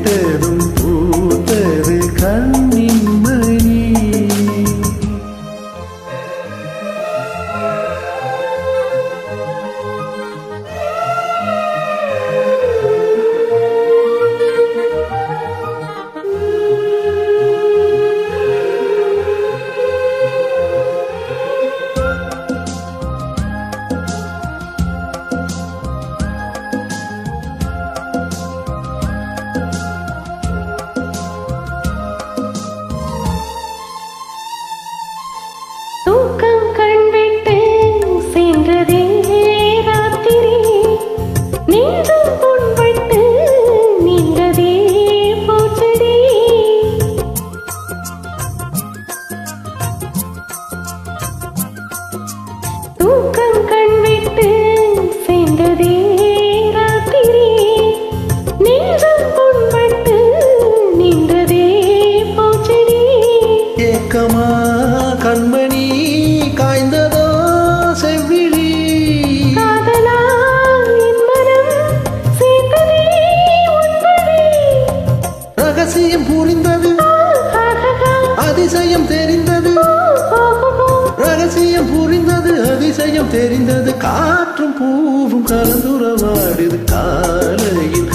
கேட்டதும் பூத்தது கண் அதிசயம் தெரிந்தது. ரகசியம் புரிந்தது அதிசயம் தெரிந்தது. காற்றும் பூவும் கலந்துரவாடுது காலையில்